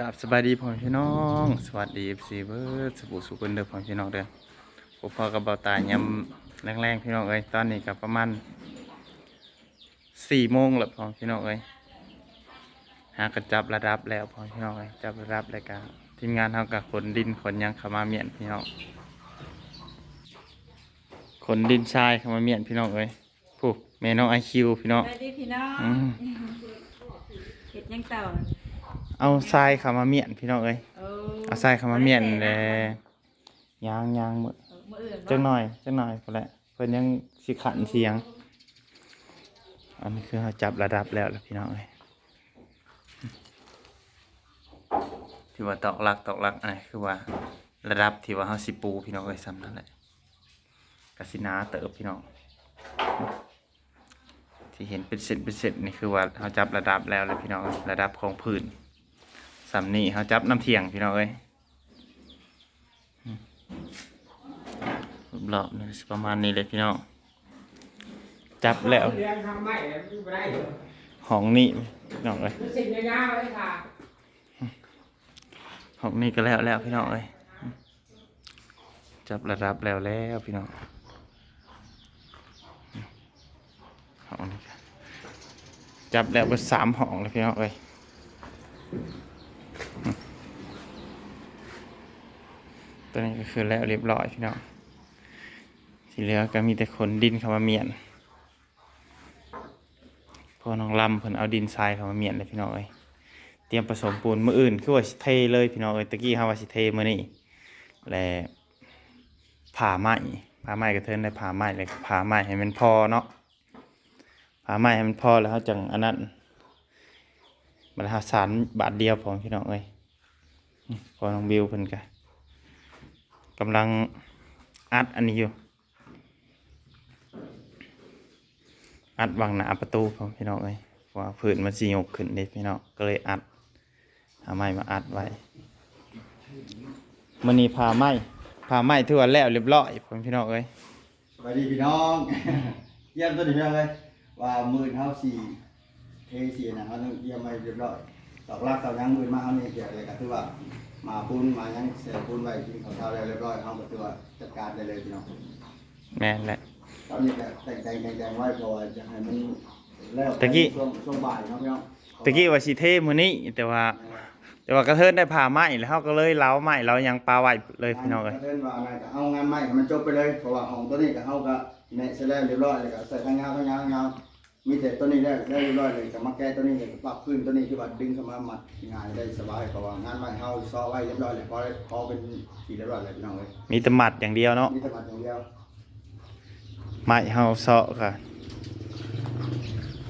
กับสบายดีพ่อพี่น้อง สวัสดีเอฟซีเบิร์ดสบู่สุกันเด้อพ่อพี่น้องเด้อพวกพ่อกับเบาตายยำแรงๆพี่น้องเอ้ยตอนนี้กับประมาณสี่โมงแล้วพ่อพี่น้องเอ้ยหากระจับระดับแล้วพ่อพี่น้องเอ้ยจับระดับรายการทีมงานเท่ากับขนดินขนหยังเข้ามาเมียนพี่น้องขนดินทรายเข้ามาเมียนพี่น้องเอ้ยผู้แม่น้องไอคิวพี่น้องสวัสดีพี่น้องอืมเห็ดยังเต่า เอาทรายเข้ามาเมียนพี่น้องเอ้ยโอ้เอาทรายเข้ามาเมียนเลยยางยางหมดมื้ออื่นบ่จังหน่อยจังหน่อยพอแหละเพิ่นยังสิขันเสียง อันนี้คือเราจับระดับแล้วล่ะพี่น้องเอ้ยที่ว่าตอกหลักตอกหลักอันนี้คือว่าระดับที่ว่าเฮาสิปูพี่น้องเอ้ยซ้ำนั่นแหละกสินาเติบพี่น้องที่เห็นเป็นเส้นเป็นเส้นนี่คือว่าเฮาจับระดับแล้วเลยพี่น้องเอ้ยระดับของพื้น สำนี่เฮาจับน้ำเทียงพี่น้องเอ้ยรอบนึงประมาณนี้เลยพี่น้อง จับแล้วเรียนทำไม่แล้วไม่ได้เหรองนี้พี่น้องเอ้ยมันสิ่งยากๆเลยค่ะห้องนี้ก็แล้วแล้วพี่น้องเอ้ยจับระดับแล้วแล้วพี่น้องห้องนี้ก็จับแล้วเบอสามห้องแล้วพี่น้องเอ้ย ตัวนี้ก็คือแล้วเรียบร้อยพี่น้องที่เหลือก็มีแต่ขนดินเข้ามาเมียนพอน้องลำเพิ่นเอาดินทรายเข้ามาเมียนเลยพี่น้องเอ้ยเตรียมผสมปูนมืออื่นคือว่าสิเทเลยพี่น้องเอ้ยตะกี้เฮาว่าสิเทมื้อนี้และผ่าไม้ผ่าไม้ก็เทินได้ผ่าไม้เลยผ่าไม้ให้มันพอเนาะผ่าไม้ให้มันพอแล้วเฮาจังอันนั้น มันหาสารบาทเดียวพอพี่น้องเอ้ยพอน้องบิวเพิ่นก็กำลังอัดอันนี้อยู่ อัดวางหน้าประตูผมพี่น้องเอ้ยว่าพื้นมันสีหกขึ้นเด็พี่น้องก็เลยอัดเอาไม้มาอัดไว้มันนี้พาไม้พาไม้ทั่วแล้วเรียบร้อยผมพี่น้องเอ้ยสวัสดีพี่น้อง เยี่ยมตัวนี้พี่น้องเลยว่ามือเท้าสี่ เทสี่นะเขาต้องเยี่ยมไม่เรียบร้อยตอกลากตอกยังมือมาเขานี่เกี่ยวอะไรกันคือว่ามาปูนมายังเสียปูนไว้กินข้าวเช้าแล้วเรียบร้อยเขาก็ตัวจัดการได้เลยพี่น้องแม่นแหละตอนนี้ก็แต่งแต่งแต่งแต่งไว้เพราะว่าจะให้มันแล้วตะกี้ช่วงช่วงบ่ายเนาะพี่น้องตะกี้ว่าสิเทมื้อนี้แต่ว่า แต่ว่ากระเทินได้พาไม้แล้วเขาก็เลยเล้าไม้เรายังปลาไว้เลยพี่น้องเอ้ยเล่นว่าอะไรก็เอางานใหม่ให้มันจบไปเลยเพราะว่าของตัวนี้ก็เขาก็แนะเสร็จแล้วเรียบร้อยเลยก็ใส่ทั้งงานทั้งงานทั้งงาน มีแต่ตัวนี้ได้ได้เรียบร้อยเลยก็มาแก้ตัวนี้เลยปรับพื้นตัวนี้คือว่าดึงเข้ามาหมัดง่ายได้สบายเพราะว่างานใหม่เขาซ้อไว้เรียบร้อยเลยพอพอเป็นทีเรียบร้อยเลยพี่น้องเลยมีแตหมัดอย่างเดียวเนาะมีแต่มัดอย่างเดียวไม้เฮาซาะค่ะ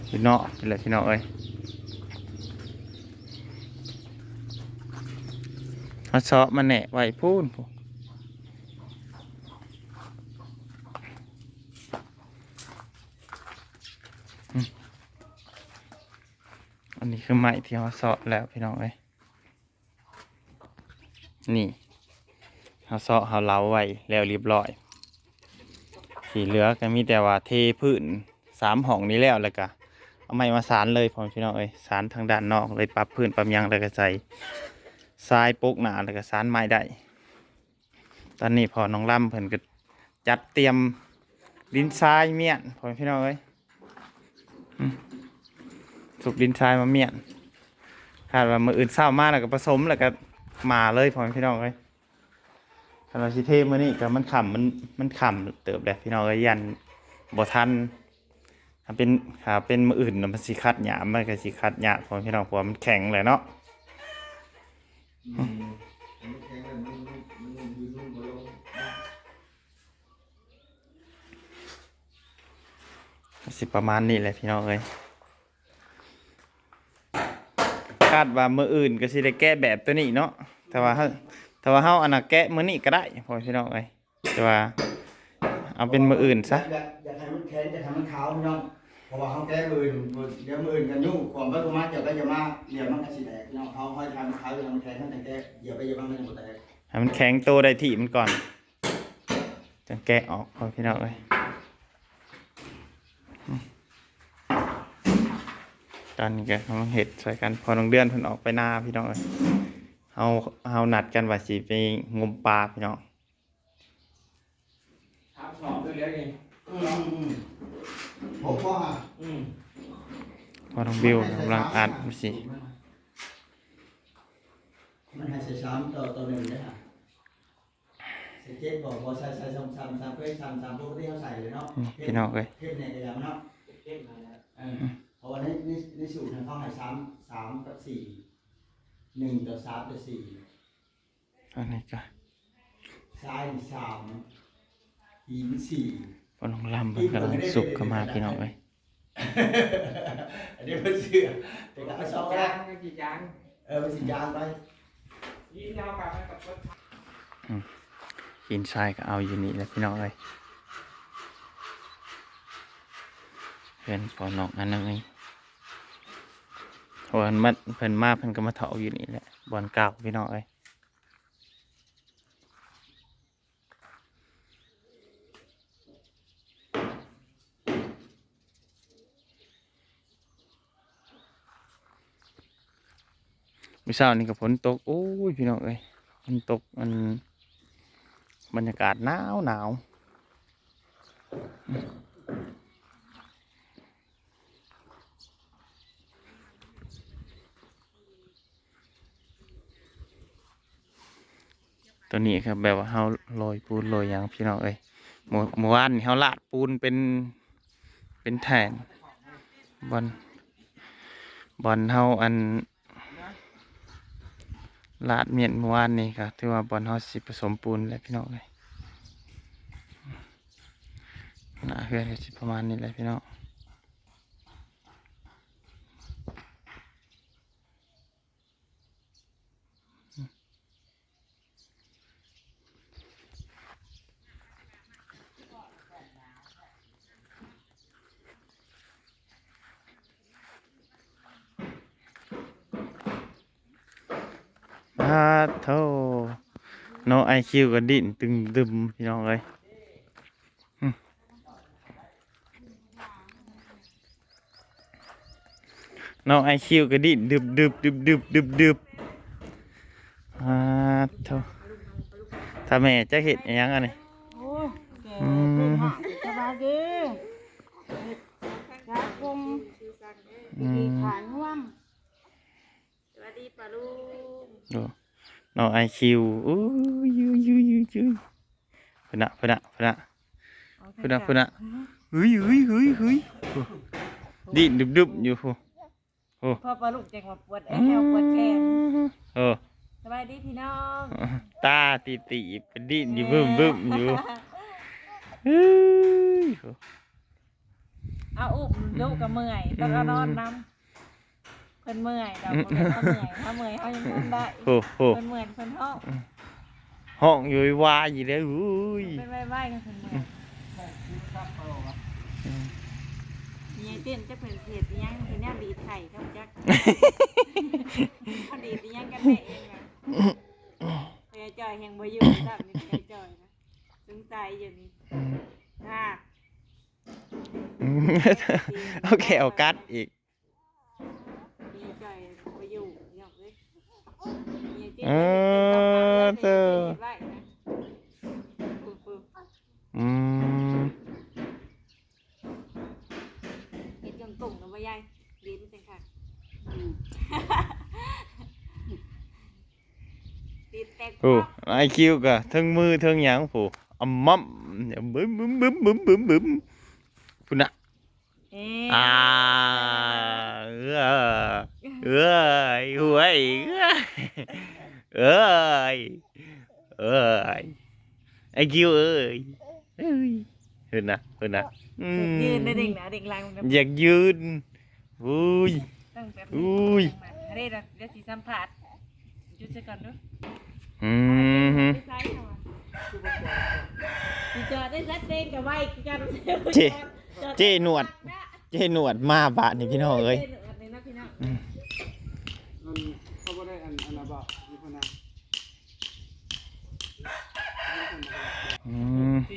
พี่น้องนี่แหละพี่น้องเอ้ยเฮาซาะมาแหนะไว้พูนพูน อันนี้คือไม้ที่เขาสาะแล้วพี่น้องเอ้ยนี่เขาสาะเขาเล้าไว้แล้วเรียบร้อยสีเหลือก็มีแต่ว่าเทพื้นสามห้องนี้แล้วแล้วก็เอาไม้มาสานเลยพ่อพี่น้องเอ้ยสานทางด้านนอกเลยปรับพื้นปรับยังแล้วก็ใส่ทรายโปกหนาแล้วก็สานไม้ได้ตอนนี้พอน้องล่ำเพิ่นก็จัดเตรียมดินทรายเมียนพ่อพี่น้องเอ้ย สุกดินทรายมาเมียนคาดว่ามืออื่นเศร้ามากแล้วก็ผสมแล้วก็มาเลยพ่อพี่น้องเลยคาราชิเทมือนี่ก็มันขำมันมันขำเติบแหละพี่น้องเลยยันบ่ทันถ้าเป็นถ้าเป็นมืออื่นนะมันสิคัดหยามมันก็สิคัดหยาพ่อพี่น้องเพวมันแข็งเลยเนาะสิประมาณนี้แหละพี่น้องเลย คาดว่ามืออื่นก็สิได้แก้แบบตัวนี้เนาะแต่ว่าเฮาแต่ว่าเฮาอันน่ะแก้มื้อนี้ก็ได้พอพี่น้องเอ้ยแต่ว่า เอาเป็นมืออื่นซะอยากอยากให้มันแข็งจะทำมันขาวพี่น้องเพราะว่าเขาแก้มืออื่นเดี๋ยวมืออื่นกันยุ่งความไปประมาณเดี๋ยวไปจะมาเดี๋ยวมันก็สิแตกพี่น้องเขาค่อยทำเขาจะทำมันแข็งท่านแต่แก้เดี๋ยวไปจะมามันจะหมดแตกให้มันแข็งโตได้ที่มันก่อนจะแกะออกพอพี่น้องเอ้ยอืม ตอนนี้ก็กำลังเห็ดใส่กันพอน้องเดือนเพิ่นออกไปนาพี่น้องเอ้ยเฮาเฮานัดกันว่าสิไปงมปลาพี่น้องถามสอบด้วยเลยนี่อืมอืมผมว่าอืมพอน้องบิวกำลังอัดสิ มันให้ใส่ซ้ำต่อต่อหนึ่งเลยค่ะใส่เจ็ดบอกพอใส่ใส่ซ้ำซ้ำซ้ำเพื่อซ้ำซ้ำปกติเขาใส่เลยเนาะนี่พี่น้องเอ้ย เทปเนี่ยก็ยังเนาะเก็บมาแล้วเออเพราะว่าในในในสูตรเนี่ยเขาให้ซ้ำสามกับสี่หนึ่งต่อสามต่อสี่อันนี้ก็ซ้ายสามหินสี่พอน้องลำเพิ่นกำลังสุกเข้ามาพี่น้องเอ้ยอันนี้เป็นเสื้อแต่ก็เอาสองจาละนก็กี่จานเออเป็นสียางไปยี่ยาวกับกับรถหินทรายก็เอาอยู่นี่แหละพี่น้องเอ้ยเพิ่นพอน้องอันนั้น เองเพราะว่ามันเพิ่นมาเพิ่นก็มาเถาอยู่นี่แหละบอนเก่าพี่น้องเอ้ยมื้อเช้านี่ก็ฝนตกโอ้ยพี่น้องเอ้ยฝนตกมันบรรยากาศหนาวหนาว ตัวนี้ครับแบบว่าเฮาโรยปูนโรยยังพี่น้องเอ้ยเมื่อเมื่อวานเฮาลาดปูนเป็นเป็นแทนบอลบอลเฮาอันลาดเมียนเมื่อวานนี่ก็ถือว่าบอลเฮาสิผสมปูนแหละพี่น้องเลยหน้าเฮือนก็สิประมาณนี้แหละพี่น้อง อาโธ่น้องไอคิวก็ดิ้นตึงดึมพี่น้องเลยหึน้องไอคิวก็ดิ้นดึบดึบดึบดึบดึบดึบอาโธ่ถ้าแม่จะเห็นอิหยังอันนี้โอ้แกเป็นหาสบายดีรักคงดีขานห่วงสวัสดีป้าลุง ดูน้องไอคิวอู้ยูยูยูยูพุ่นน่ะพุ่นน่ะพุ่นน่ะพุ่นน่ะพุ่นน่ะเฮ้ยเฮ้ยเฮ้ยเฮ้ยดิ้นดึบดึบอยู่พูพ่อป้าลุงจังว่าปวดแอวปวดแขนเออสบายดีพี่น้องตาตีตีเป็นดิ้นอยู่บึ้มบึ้มอยู่เอาอุ้มลูกก็เมื่อยต้องอานอนน้ำ พิ่นเมื่อยเราเมื่อยถ้าเมื่อยเขายังทำได้โอ้โหเพิ่นเมื่อยเพิ่นห้องห้องอยู่วายอยู่เลยอุ้ยเป็นใบใบกันเพิ่นเมื่อยมีไอ้เต้นจะเป็นเสียดอิหยังที่แนวดีดไข่เขาจักเขาดีดอิหยังกันแม่เองอะพยาจอยแห่งบ่อยู่จับนี่พยาจอยนะสงสัยอยู่นี่น่าเอาแขวกัดอีก มีจอยบ่อยู่ยอกเลยมีไอ้ เต้นเออเธอไว้นะปึ๊บอืมๆเฮ็ดจังตุ่มนะบ่ยายดีมันจังค่ะดีดแตกโอ้ไอคิวก็ทั้งมือทั้งหยังผู้อ่ำมั่มบึ้มบึ้มบึ้มบึ้มบึ้มบึ้มพุ่นน่ะเอ๊อ่าะเออเอ้ยหวยเอ้ ยเอ้ยไอคิวเอ้ยเอ้ยเห็นนะเห็นนะอืมยืนได้เด็กนะเด็กลางมันก็อยากยืนอุ้ย ตั้งแบบอุ้ย เรียกเดี๋ยวสิสัมผัสจุดซะก่อนเด้ออืมฮึไปซ้ายหน่อยสิจอดได้ชัดเจนกับไว้คือการเจเจหนวด เจหนวดมาบาทนี่พี่น้องเอ้ยเจ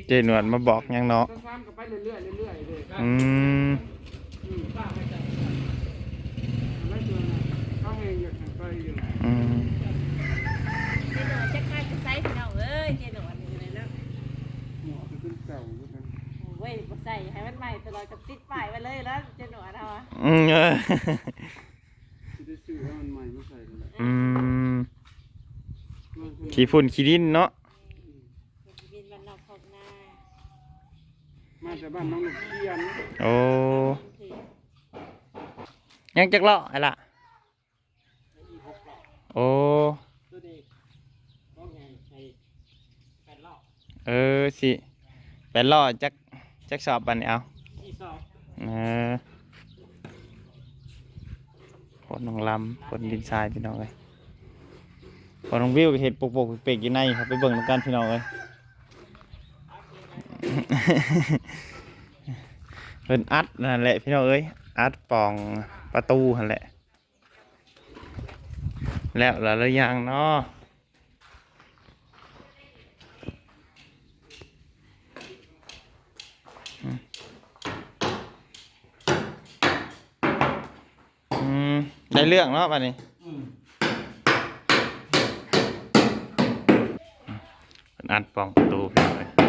เจนวดมาบอกยังเนาะอืมอืมอืมเจโน่ห์มจหนวดจะกส่น้องเอ้ยเจหน่หมอะไรแล้วโอ้ยใส่ให้มันใหม่ตลอดกับติดป้ายมาเลยแล้วเจโน่ห์เราอืมเออจะได้ซื้มนใอืมขี้ฝุ่นขี้ดินเนาะ มาจากบ้านน้องลูกเขียนโอ้ถือยังจักเลาะไอ้ล่ะโอ้ ตัวนี้ก็ไงใส่แปดรอบเออสิแปดเลาะจักจักสอบปันนี่เอาที่สองเออคนน้องลำคนดินทรายพี่น้องเลยคนน้องวิวก็เห็ดปกปกเปกๆอยู่ในครับไปเบิ่งนำกันพี่น้องเลย เพิ่นอัดนั่นแหละพี่น้องเอ้ยอัดปองประตูนั่นแหละ แล้วแล้วหรือยังเนาะอืมอืมได้เรื่องเนาะบัดนี้เพิ่นอัดปองประตูพี่น้องเอ้ย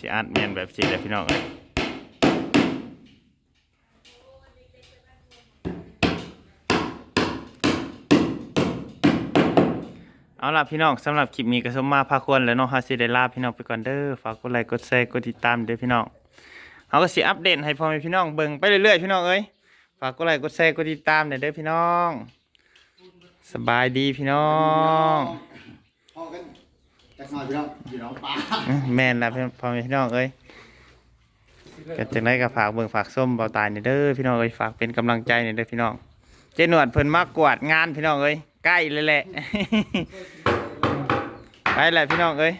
สิอัดเมียนแบบสิเลยพี่น้องเอ้ยเอาล่ะพี่น้องสำหรับคลิปนี้ก็สมมาพาควรแล้วเนาะฮาสิได้ลาพี่น้องไปก่อนเด้อฝากกดไลค์กดแชร์กดติดตามเด้อพี่น้องเขาก็สิอัปเดตให้พ่อแม่พี่น้องเบิ่งไปเรื่อยๆพี่น้องเอ้ยฝากกดไลค์กดแชร์กดติดตามเด้อพี่น้อง สบายดีพี่น้อง พอกัน จักหน่อยพี่น้องพี่น้องปลาแม่นแล้วพ่อแม่พี่น้องเอ้ยก็จังได้ก็ฝากเบิ่งฝากส้มเบาตายนี่เด้อพี่น้องเอ้ยฝากเป็นกำลังใจนี่เด้อพี่น้อง เจนวดเพิ่นมากวาดงานพี่น้องเอ้ยใกล้เลยแหละ ไปแหละพี่น้องเอ้ย